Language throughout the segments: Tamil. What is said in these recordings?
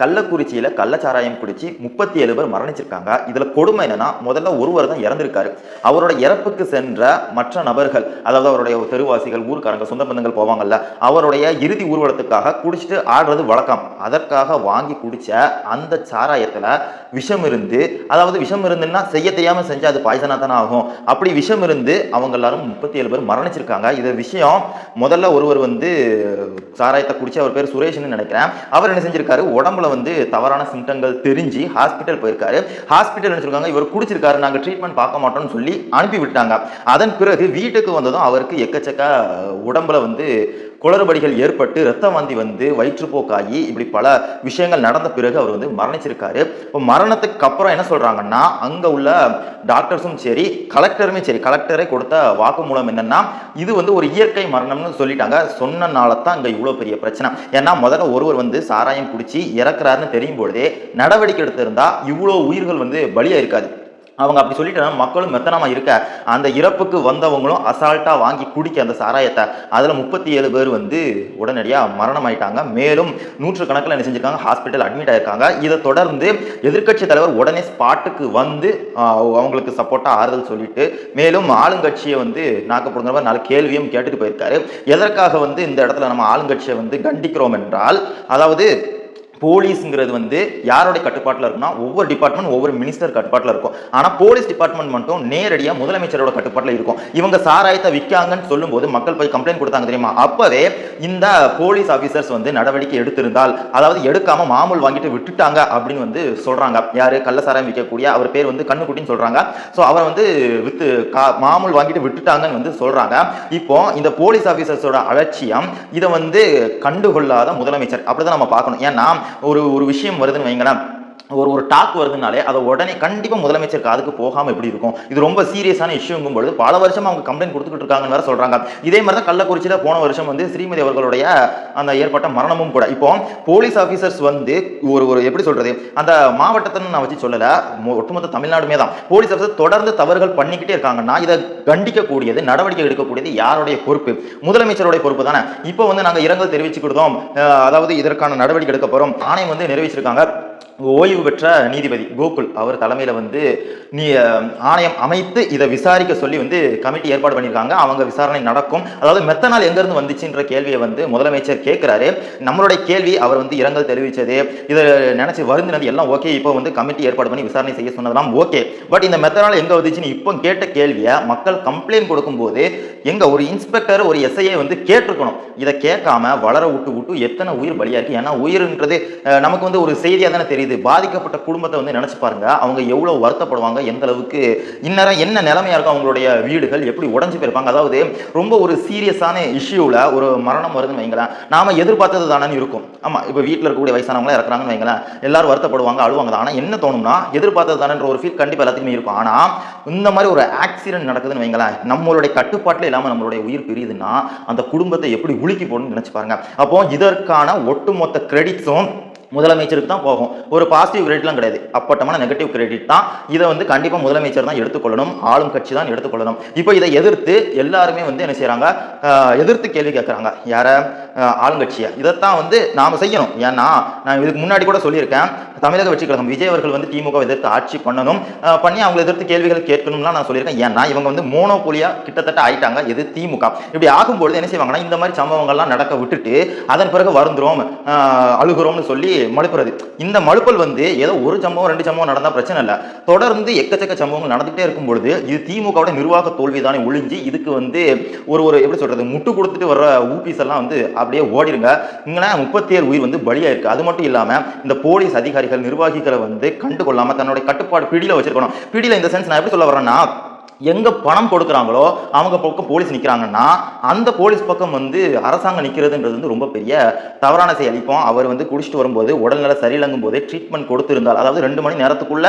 கள்ளக்குறிச்சியில் கள்ளச்சாராயம் குடிச்சு முப்பத்தி ஏழு பேர் மரணிச்சிருக்காங்க. இதில் கொடுமை என்னன்னா முதல்ல ஒருவர் தான் இறந்திருக்காரு. அவரோட இறப்புக்கு சென்ற மற்ற நபர்கள் அதாவது அவருடைய தெருவாசிகள் ஊர்க்காரங்க சொந்த பந்தங்கள் போவாங்கல்ல அவருடைய இறுதி ஊர்வலத்துக்காக குடிச்சிட்டு ஆடுறது வழக்கம். அதற்காக வாங்கி குடிச்ச அந்த சாராயத்தில் விஷம் இருந்து அதாவது விஷம் இருந்துன்னா செய்ய தெரியாமல் செஞ்சா அது பாய்சனாக தானே ஆகும். அப்படி விஷம் இருந்து அவங்க எல்லாரும் முப்பத்தி ஏழு பேர் மரணிச்சிருக்காங்க. இது விஷயம் முதல்ல ஒருவர் வந்து சாராயத்தை குடிச்சு அவர் பேர் சுரேஷ்னு நினைக்கிறேன். அவர் என்ன செஞ்சிருக்காரு? உடம்புல வந்து தவறான சிம்டங்கள் தெரிஞ்சு ஹாஸ்பிட்டல் போயிருக்காரு. ஹாஸ்பிட்டல் சொல்லுவாங்க இவர் குடிச்சிருக்காரு நாங்கள் ட்ரீட்மெண்ட் பார்க்க மாட்டோம்னு சொல்லி அனுப்பி விட்டாங்க அதன் பிறகு வீட்டுக்கு வந்ததும் அவருக்கு எக்கச்சக்க உடம்புல வந்து குளறுபடிகள் ஏற்பட்டு ரத்த வாந்தி வந்து வயிற்றுப்போக்காகி இப்படி பல விஷயங்கள் நடந்த பிறகு அவர் வந்து மரணிச்சிருக்காரு. இப்போ மரணத்துக்கு அப்புறம் என்ன சொல்றாங்கன்னா அங்க உள்ள டாக்டர்ஸும் சரி கலெக்டருமே சரி கலெக்டரே கொடுத்த வாக்குமூலம் என்னன்னா இது வந்து ஒரு இயற்கை மரணம்னு சொல்லிட்டாங்க. சொன்னனால தான் இங்க இவ்வளோ பெரிய பிரச்சனை. ஏன்னா முதல்ல ஒருவர் வந்து சாராயம் குடிச்சு இறக்குறாருன்னு தெரியும் பொழுதே நடவடிக்கை எடுத்திருந்தா இவ்வளோ உயிர்கள் வந்து பலியா இருக்காது அவங்க அப்படி சொல்லிட்டு மக்களும் மெத்தனமா இருக்க அந்த இறப்புக்கு வந்தவங்களும் அசால்ட்டா வாங்கி குடிக்க அந்த சாராயத்தை. அதுல முப்பத்தி ஏழு பேர் வந்து உடனடியா மரணம் ஆயிட்டாங்க மேலும் நூற்றுக்கணக்கில் என்ன செஞ்சிருக்காங்க? ஹாஸ்பிட்டல் அட்மிட் ஆயிருக்காங்க. இதை தொடர்ந்து எதிர்க்கட்சி தலைவர் உடனே ஸ்பாட்டுக்கு வந்து அவங்களுக்கு சப்போர்ட்டா ஆறுதல் சொல்லிட்டு மேலும் ஆளுங்கட்சியை வந்து நாக்கப்படுங்கிற நாலு கேள்வியும் கேட்டுட்டு போயிருக்காரு. எதற்காக வந்து இந்த இடத்துல நம்ம ஆளுங்கட்சியை வந்து கண்டிக்கிறோம் என்றால் அதாவது போலீஸுங்கிறது வந்து யாரோட கட்டுப்பாட்டில் இருக்குன்னா ஒவ்வொரு டிபார்ட்மெண்ட் ஒவ்வொரு மினிஸ்டர் கட்டுப்பாட்டில் இருக்கும். ஆனால் போலீஸ் டிபார்ட்மெண்ட் மட்டும் நேரடியாக முதலமைச்சரோட கட்டுப்பாட்டில் இருக்கும். இவங்க சாராயத்தை விற்காங்கன்னு சொல்லும்போது மக்கள் போய் கம்ப்ளைண்ட் கொடுத்தாங்க தெரியுமா? அப்போவே இந்த போலீஸ் ஆஃபீஸர்ஸ் வந்து நடவடிக்கை எடுத்திருந்தால் அதாவது எடுக்காமல் மாமூல் வாங்கிட்டு விட்டுட்டாங்க அப்படின்னு வந்து சொல்கிறாங்க யார்? கள்ள சாராயம் விற்கக்கூடிய அவர் பேர் வந்து கண்ணுக்குட்டின்னு சொல்கிறாங்க ஸோ அவர் வந்து வித்து கா மாமூல் வாங்கிட்டு விட்டுட்டாங்கன்னு வந்து சொல்கிறாங்க இப்போ இந்த போலீஸ் ஆஃபீஸர்ஸோட அலட்சியம் இதை வந்து கண்டுகொள்ளாத முதலமைச்சர். அப்படி தான் நம்ம பார்க்கணும். ஏன்னா ஒரு ஒரு விஷயம் வருதுன்னு வைங்களேன். ஒரு ஒரு டாக் வருதுனாலே அதை உடனே கண்டிப்பாக முதலமைச்சர் காதுக்கு போகாமல் எப்படி இருக்கும்? இது ரொம்ப சீரியஸான இஷ்யூங்கும் பொழுது பல வருஷம் அவங்க கம்ப்ளைண்ட் கொடுத்துக்கிட்டு இருக்காங்கன்னு வேற சொல்கிறாங்க இதே மாதிரி தான் கள்ளக்குறிச்சியில் போன வருஷம் வந்து ஸ்ரீமதி அவர்களுடைய அந்த ஏற்பட்ட மரணமும் கூட. இப்போ போலீஸ் ஆஃபீஸர்ஸ் வந்து ஒரு ஒரு எப்படி சொல்கிறது அந்த மாவட்டத்தை நான் வச்சு சொல்லலை. மொ- ஒட்டுமொத்த தமிழ்நாடுமே தான். போலீஸ் ஆஃபீஸர் தொடர்ந்து தவறுகள் பண்ணிக்கிட்டே இருக்காங்கன்னா இதை கண்டிக்கக்கூடியது நடவடிக்கை எடுக்கக்கூடியது யாருடைய பொறுப்பு? முதலமைச்சருடைய பொறுப்பு தானே. இப்போ வந்து நாங்கள் இரங்கல் தெரிவிச்சுக்கிட்டோம் அதாவது இதற்கான நடவடிக்கை எடுக்க போகிறோம் ஆணையம் வந்து நிறைவேற்றிருக்காங்க. ஓய்வு பெற்ற நீதிபதி கோகுல் அவர் தலைமையில் வந்து நீ ஆணையம் அமைத்து இதை விசாரிக்க சொல்லி வந்து கமிட்டி ஏற்பாடு பண்ணியிருக்காங்க. அவங்க விசாரணை நடக்கும். அதாவது மெத்தனால் எங்கேருந்து வந்துச்சுன்ற கேள்வியை வந்து முதலமைச்சர் கேட்குறாரு. நம்மளுடைய கேள்வி அவர் வந்து இரங்கல் தெரிவித்தது. இதை நினச்சி வருந்தினது எல்லாம் ஓகே. இப்போ வந்து கமிட்டி ஏற்பாடு பண்ணி விசாரணை செய்ய சொன்னதெல்லாம் ஓகே. பட் இந்த மெத்தனால் எங்கே வந்துச்சுன்னு இப்போ கேட்ட கேள்வியை மக்கள் கம்ப்ளைண்ட் கொடுக்கும்போது எங்கள் ஒரு இன்ஸ்பெக்டர் ஒரு எஸ்ஐயை வந்து கேட்டிருக்கணும். இதை கேட்காம வளர விட்டு விட்டு எத்தனை உயிர் பலியாக இருக்குது ஏன்னா உயிர்ன்றது நமக்கு வந்து ஒரு செய்தியாக தானே தெரியுது. இது பாதிக்கப்பட்ட குடும்பத்தை வந்து நினைச்சு பாருங்க. அவங்க எவ்வளவு வருத்தப்படுவாங்க? எந்த அளவுக்கு இந்நேரம் என்ன நிலைமையா இருக்கும் அவங்களுடைய வீடுகள் எப்படி உடஞ்சு போயிருப்பாங்க? அதாவது ரொம்ப ஒரு சீரியஸான இஷ்யூவில் ஒரு மரணம் வருதுன்னு வைங்களேன். நாம எதிர்பார்த்தது தானே இருக்கும். ஆமா இப்போ வீட்டில் இருக்கக்கூடிய வயசானவங்களா இறக்குறாங்கன்னு வைங்களேன். எல்லாரும் வருத்தப்படுவாங்க அழுவாங்க. ஆனால் என்ன தோணும்னா எதிர்பார்த்தது தானேன்ற ஒரு ஃபீல் கண்டிப்பாக எல்லாத்துக்குமே இருக்கும். ஆனால் இந்த மாதிரி ஒரு ஆக்சிடென்ட் நடக்குதுன்னு வைங்களேன் நம்மளுடைய கட்டுப்பாட்டில் இல்லாமல் நம்மளுடைய உயிர் பிரியுதுன்னா அந்த குடும்பத்தை எப்படி உலுக்கி போடணும்னு நினைச்சு பாருங்க. அப்போ இதற்கான ஒட்டுமொத்த கிரெடிட்ஸும் முதலமைச்சருக்கு தான் போகும். ஒரு பாசிட்டிவ் கிரெடிட்லாம் கிடையாது. அப்பட்டமான நெகட்டிவ் கிரெடிட் தான். இதை வந்து கண்டிப்பாக முதலமைச்சர் தான் எடுத்துக்கொள்ளணும். ஆளும் கட்சி தான் எடுத்துக்கொள்ளணும். இப்போ இதை எதிர்த்து எல்லாருமே வந்து என்ன செய்கிறாங்க எதிர்த்து கேள்வி கேட்குறாங்க யாரை? ஆளுங்கட்சியை. இதைத்தான் வந்து நாம் செய்யணும். ஏன்னா நான் இதுக்கு முன்னாடி கூட சொல்லியிருக்கேன். தமிழக வெற்றி கழகம் விஜய் அவர்கள் வந்து திமுக எதிர்த்து ஆட்சி பண்ணணும். பண்ணி அவங்களை எதிர்த்து கேள்விகள் கேட்கணும்லாம் நான் சொல்லியிருக்கேன். ஏன்னா இவங்க வந்து மோனோபோலியா கிட்டத்தட்ட ஆயிட்டாங்க. எது? திமுக. இப்படி ஆகும்பொழுது என்ன செய்வாங்கன்னா இந்த மாதிரி சம்பவங்கள்லாம் நடக்க விட்டுட்டு அதன் பிறகு வருந்துறோம் அழுகிறோம்னு அழுகுறோம்னு சொல்லி மழுப்புறது. இந்த மழுப்பல் வந்து ஏதோ ஒரு சம்பவம் ரெண்டு சம்பவம் நடந்தா பிரச்சனை இல்லை. தொடர்ந்து எக்கச்சக்க சம்பவங்கள் நடந்துகிட்டே இருக்கும் பொழுது இது திமுகவோட நிர்வாக தோல்வி தானே ஒழிஞ்சு இதுக்கு வந்து ஒரு ஒரு எப்படி சொல்றது முட்டு கொடுத்துட்டு வர்ற ஊபிஸ் எல்லாம் வந்து அப்படியே ஓடிடுங்க இங்கே முப்பத்தி ஏழு உயிர் வந்து பலியாயிருக்கு. அது மட்டும் இல்லாம இந்த போலீஸ் அதிகாரிகள் நிர்வாகிகளை வந்து கண்டுகொள்ளாம தன்னுடைய கட்டுப்பாடு பிடியில் வச்சிருக்கணும். பிடியில் இந்த சென்ஸ் நான் எப்படி சொல்ல வரேன்னா எங்க பணம் கொடுக்குறாங்களோ அவங்க பக்கம் போலீஸ் நிற்கிறாங்கன்னா அந்த போலீஸ் பக்கம் வந்து அரசாங்கம் நிற்கிறதுன்றது வந்து ரொம்ப பெரிய தவறான செயல். இப்போ அவர் வந்து குடிச்சிட்டு வரும்போது உடல்நல சரியிலங்கும் போதே ட்ரீட்மெண்ட் கொடுத்திருந்தால் அதாவது ரெண்டு மணி நேரத்துக்குள்ள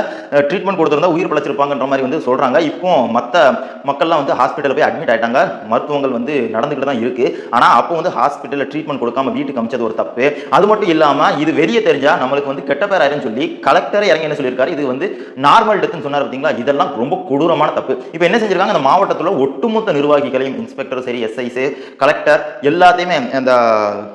ட்ரீட்மெண்ட் கொடுத்திருந்தா உயிர் பிழைச்சிருப்பாங்கன்ற மாதிரி வந்து சொல்றாங்க. இப்போ மற்ற மக்கள்லாம் வந்து ஹாஸ்பிட்டலில் போய் அட்மிட் ஆயிட்டாங்க. மருத்துவங்கள் வந்து நடந்துக்கிட்டு தான் இருக்கு. ஆனால் அப்போ வந்து ஹாஸ்பிட்டலில் ட்ரீட்மெண்ட் கொடுக்காம வீட்டுக்கு அமைச்சது ஒரு தப்பு. அது மட்டும் இல்லாமல் இது வெளியே தெரிஞ்சா நம்மளுக்கு வந்து கெட்ட பேர் ஆயிருன்னு சொல்லி கலெக்டரே இறங்கி என்ன சொல்லியிருக்காரு? இது வந்து நார்மல் டெத்துன்னு சொன்னார் பார்த்தீங்களா? இதெல்லாம் ரொம்ப கொடூரமான தப்பு. இப்போ என்ன செஞ்சிருக்காங்க? அந்த மாவட்டத்தில் ஒட்டுமொத்த நிர்வாகிகளையும் இன்ஸ்பெக்டர் சரி எஸ்ஐஸ் கலெக்டர் எல்லாத்தையுமே அந்த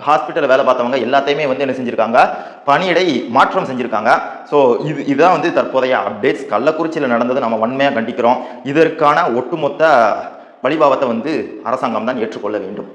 ஹாஸ்பிட்டலில் வேலை பார்த்தவங்க எல்லாத்தையுமே வந்து என்ன செஞ்சிருக்காங்க? பணியிடை மாற்றம் செஞ்சிருக்காங்க. ஸோ இது இதுதான் வந்து தற்போதைய அப்டேட்ஸ் கள்ளக்குறிச்சியில் நடந்தது நம்ம வன்மையாக கண்டிக்கிறோம். இதற்கான ஒட்டுமொத்த வழிபாவத்தை வந்து அரசாங்கம் தான் ஏற்றுக்கொள்ள வேண்டும்.